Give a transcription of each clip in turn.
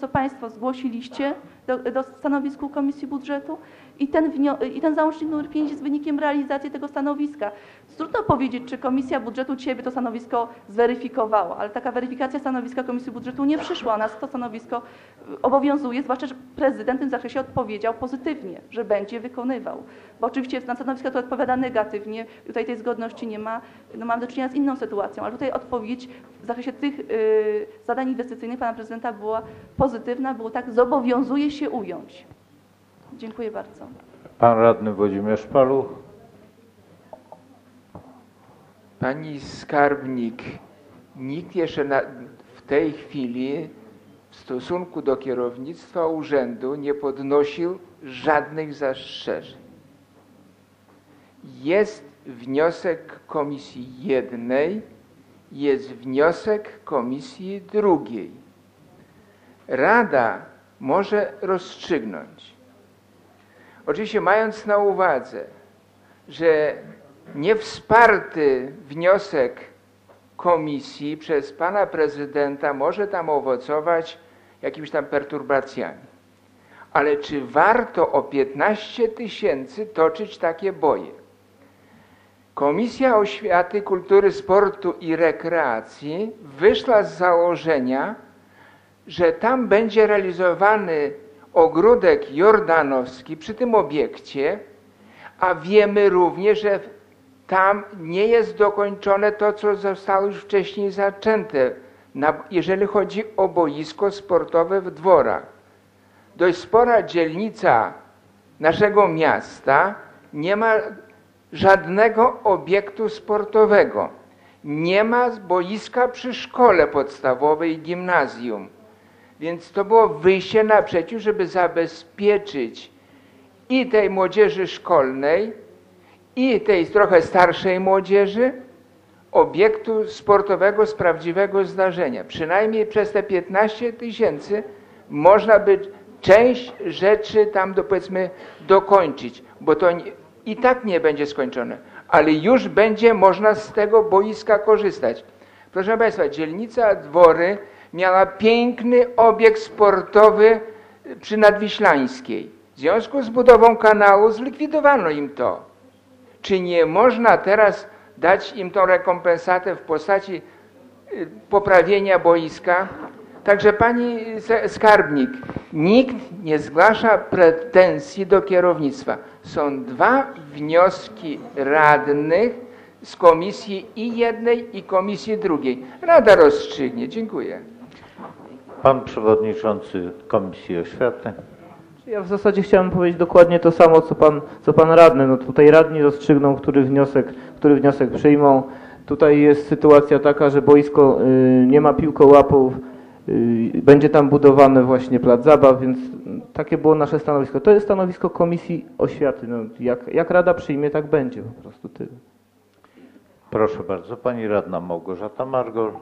co Państwo zgłosiliście do, do stanowisku Komisji Budżetu i ten, i ten załącznik nr 5 jest wynikiem realizacji tego stanowiska. Trudno powiedzieć, czy Komisja Budżetu by to stanowisko zweryfikowała, ale taka weryfikacja stanowiska Komisji Budżetu nie przyszła. Nas to stanowisko y, obowiązuje, zwłaszcza, że prezydent w tym zakresie odpowiedział pozytywnie, że będzie wykonywał. Bo oczywiście na stanowiska to odpowiada negatywnie, tutaj tej zgodności nie ma, no mamy do czynienia z inną sytuacją, ale tutaj odpowiedź w zakresie tych y, zadań inwestycyjnych pana prezydenta była pozytywna, było tak, zobowiązuje się ująć. Dziękuję bardzo. Pan radny Włodzimierz Paluch. Pani skarbnik, nikt jeszcze na, w tej chwili w stosunku do kierownictwa urzędu nie podnosił żadnych zastrzeżeń. Jest wniosek komisji jednej, jest wniosek komisji drugiej. Rada może rozstrzygnąć. Oczywiście mając na uwadze, że niewsparty wniosek komisji przez pana prezydenta może tam owocować jakimiś tam perturbacjami. Ale czy warto o 15 tysięcy toczyć takie boje? Komisja Oświaty, Kultury, Sportu i Rekreacji wyszła z założenia, że tam będzie realizowany ogródek jordanowski przy tym obiekcie, a wiemy również, że tam nie jest dokończone to, co zostało już wcześniej zaczęte, jeżeli chodzi o boisko sportowe w dworach. Dość spora dzielnica naszego miasta nie ma żadnego obiektu sportowego. Nie ma boiska przy szkole podstawowej i gimnazjum. Więc to było wyjście naprzeciw, żeby zabezpieczyć i tej młodzieży szkolnej, i tej trochę starszej młodzieży obiektu sportowego z prawdziwego zdarzenia. Przynajmniej przez te 15 tysięcy można by część rzeczy tam do, powiedzmy dokończyć, bo to nie, i tak nie będzie skończone, ale już będzie można z tego boiska korzystać. Proszę Państwa, dzielnica Dwory miała piękny obiekt sportowy przy Nadwiślańskiej. W związku z budową kanału zlikwidowano im to. Czy nie można teraz dać im tą rekompensatę w postaci y, poprawienia boiska? Także pani skarbnik, nikt nie zgłasza pretensji do kierownictwa. Są dwa wnioski radnych z komisji i jednej i komisji drugiej. Rada rozstrzygnie. Dziękuję. Pan przewodniczący Komisji Oświaty. Ja w zasadzie chciałem powiedzieć dokładnie to samo, co pan, co pan radny. No tutaj radni rozstrzygną, który wniosek, który wniosek przyjmą. Tutaj jest sytuacja taka, że boisko y, nie ma piłkołapów, y, będzie tam budowany właśnie plac zabaw, więc takie było nasze stanowisko. To jest stanowisko Komisji Oświaty. No, jak, jak Rada przyjmie, tak będzie po prostu tyle. Proszę bardzo, pani radna Małgorzata Margol.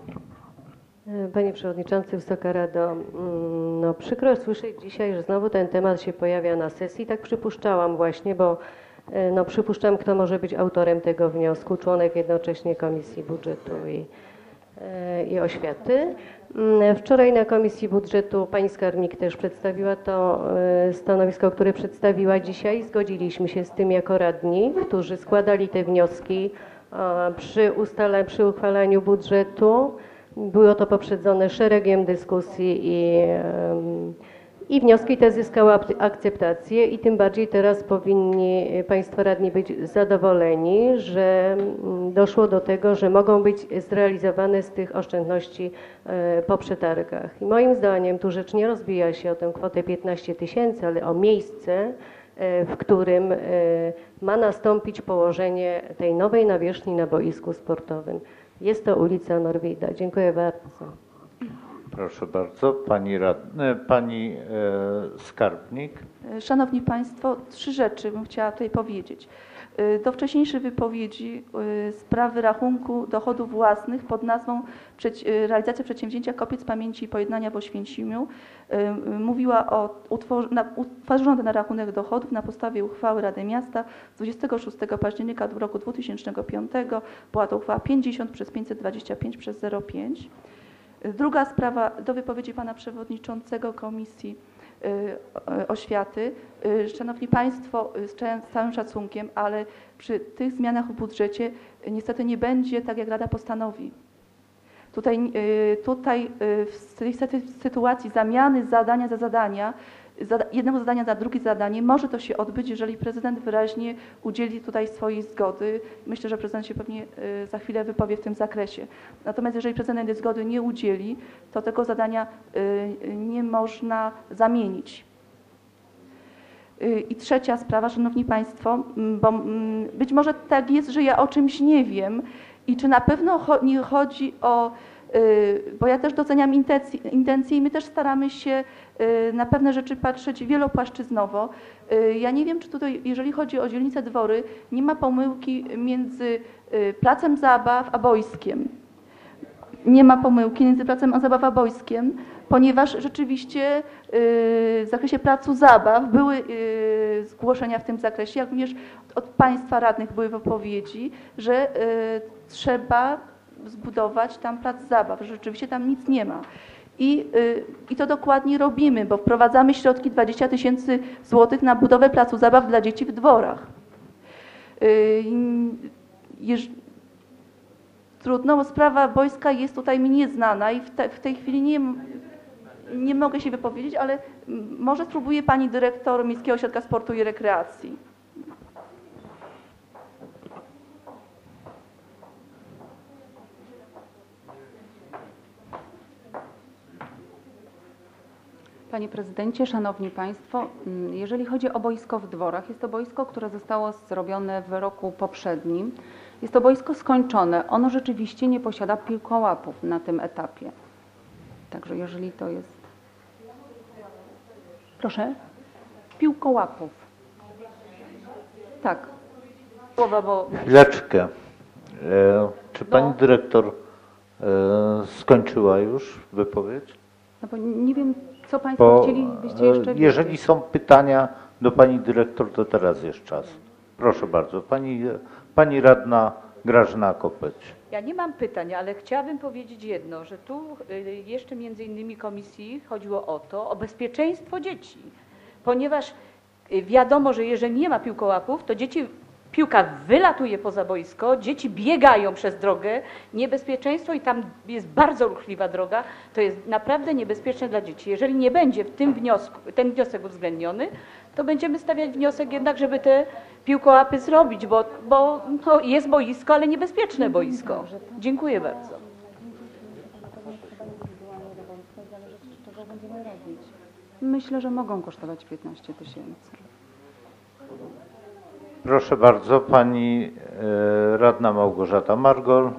Panie Przewodniczący, Wysoka Rado, mm, no przykro słyszeć dzisiaj, że znowu ten temat się pojawia na sesji. Tak przypuszczałam właśnie, bo e, no przypuszczam, kto może być autorem tego wniosku, członek jednocześnie Komisji Budżetu i, e, i Oświaty. Mm, Wczoraj na Komisji Budżetu pani skarbnik też przedstawiła to e, stanowisko, które przedstawiła dzisiaj. Zgodziliśmy się z tym jako radni, którzy składali te wnioski przy, ustale, przy uchwalaniu budżetu. Było to poprzedzone szeregiem dyskusji i, i wnioski te zyskały akceptację i tym bardziej teraz powinni Państwo radni być zadowoleni, że doszło do tego, że mogą być zrealizowane z tych oszczędności e, po przetargach. I moim zdaniem tu rzecz nie rozbija się o tę kwotę 15 tysięcy, ale o miejsce, e, w którym e, ma nastąpić położenie tej nowej nawierzchni na boisku sportowym. Jest to ulica Norwida. Dziękuję bardzo. Proszę bardzo, pani, radny, pani e, skarbnik. E, Szanowni Państwo, trzy rzeczy bym chciała tutaj powiedzieć. E, Do wcześniejszej wypowiedzi e, sprawy rachunku dochodów własnych pod nazwą e, Realizacja przedsięwzięcia Kopiec Pamięci i Pojednania w Oświęcimiu mówiła o utwor- na- rachunek dochodów na podstawie uchwały Rady Miasta z 26 października roku 2005. Była to uchwała 50 przez 525 przez 05. Druga sprawa do wypowiedzi pana przewodniczącego Komisji y, y, Oświaty. Y, Szanowni Państwo, y, z całym- szacunkiem, ale przy tych zmianach w budżecie y, niestety nie będzie tak, jak Rada postanowi. Tutaj, y, tutaj y, w tej sytu- sytuacji zamiany zadania za zadania, jednego zadania za drugie zadanie, może to się odbyć, jeżeli prezydent wyraźnie udzieli tutaj swojej zgody. Myślę, że prezydent się pewnie y, za chwilę wypowie w tym zakresie. Natomiast jeżeli prezydent tej zgody nie udzieli, to tego zadania y, nie można zamienić. Y, I trzecia sprawa, Szanowni Państwo, bo być może tak jest, że ja o czymś nie wiem i czy na pewno nie chodzi o, bo ja też doceniam intencje, i my też staramy się y, na pewne rzeczy patrzeć wielopłaszczyznowo. Y, Ja nie wiem, czy tutaj, jeżeli chodzi o dzielnicę Dwory, nie ma pomyłki między y, placem zabaw a boiskiem nie ma pomyłki między placem a zabawa boiskiem, ponieważ rzeczywiście y, w zakresie placu zabaw były y, zgłoszenia w tym zakresie, jak również od Państwa radnych były wypowiedzi, że y, trzeba zbudować tam plac zabaw, rzeczywiście tam nic nie ma. I, y, I to dokładnie robimy, bo wprowadzamy środki 20 tysięcy złotych na budowę placu zabaw dla dzieci w dworach. Y, jeż- Trudno, sprawa boiska jest tutaj mi nieznana i w, te, w tej chwili nie, nie mogę się wypowiedzieć, ale może spróbuje Pani Dyrektor Miejskiego Ośrodka Sportu i Rekreacji. Panie Prezydencie, Szanowni Państwo, mm, jeżeli chodzi o boisko w dworach, jest to boisko, które zostało zrobione w roku poprzednim. Jest to boisko skończone. Ono rzeczywiście nie posiada piłkołapów na tym etapie. Także jeżeli to jest... Proszę? Piłkołapów. Tak. Słowa, bo Chwileczkę. E, Czy pani No. dyrektor e, skończyła już wypowiedź? no bo nie wiem, co Państwo Bo chcielibyście e, jeszcze jeżeli wiedzieć. są pytania do pani dyrektor, to teraz jest czas. Proszę bardzo. Pani, pani radna Grażyna Kopeć. Ja nie mam pytań, ale chciałabym powiedzieć jedno, że tu y, jeszcze między innymi komisji chodziło o to, o bezpieczeństwo dzieci, ponieważ y, wiadomo, że jeżeli nie ma piłkołapów, to dzieci, piłka wylatuje poza boisko, dzieci biegają przez drogę, niebezpieczeństwo i tam jest bardzo ruchliwa droga, to jest naprawdę niebezpieczne dla dzieci. Jeżeli nie będzie w tym wniosku, ten wniosek uwzględniony, to będziemy stawiać wniosek jednak, żeby te piłkołapy zrobić, bo, bo no, jest boisko, ale niebezpieczne boisko. Dziękuję bardzo. Myślę, że mogą kosztować 15 tysięcy. Proszę bardzo, pani e, radna Małgorzata Margol.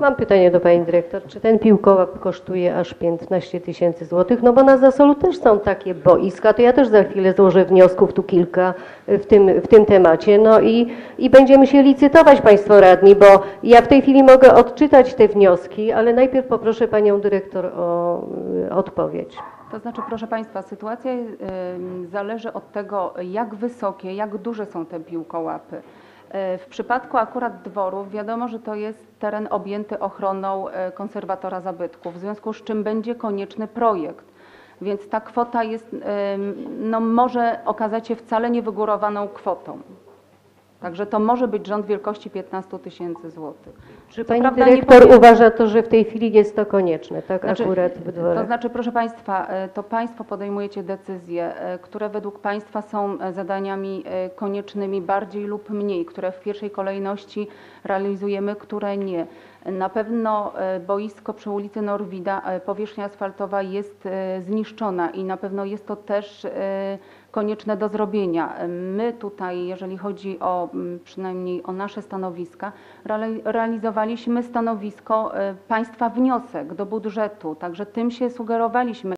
Mam pytanie do Pani Dyrektor. Czy ten piłkołap kosztuje aż 15 tysięcy złotych? No bo na Zasolu też są takie boiska, to ja też za chwilę złożę wniosków tu kilka w tym, w tym temacie. No i, i będziemy się licytować Państwo radni, bo ja w tej chwili mogę odczytać te wnioski, ale najpierw poproszę Panią Dyrektor o y, odpowiedź. To znaczy, proszę Państwa, sytuacja y, zależy od tego, jak wysokie, jak duże są te piłkołapy. Y, W przypadku akurat dworów wiadomo, że to jest teren objęty ochroną y, konserwatora zabytków, w związku z czym będzie konieczny projekt. Więc ta kwota jest, no, może okazać się wcale niewygórowaną kwotą. Także to może być rząd wielkości 15 tysięcy złotych. Czy Pani prawda Dyrektor powiem- uważa to, że w tej chwili jest to konieczne, tak Znaczy, akurat w To dworach? znaczy, proszę Państwa, e, to Państwo podejmujecie decyzje, e, które według Państwa są e, zadaniami koniecznymi bardziej lub mniej, które w pierwszej kolejności realizujemy, które nie. Na pewno boisko przy ulicy Norwida, powierzchnia asfaltowa jest zniszczona i na pewno jest to też konieczne do zrobienia. My tutaj, jeżeli chodzi o m, przynajmniej o nasze stanowiska, reali- realizowaliśmy stanowisko e, państwa wniosek do budżetu, także tym się sugerowaliśmy.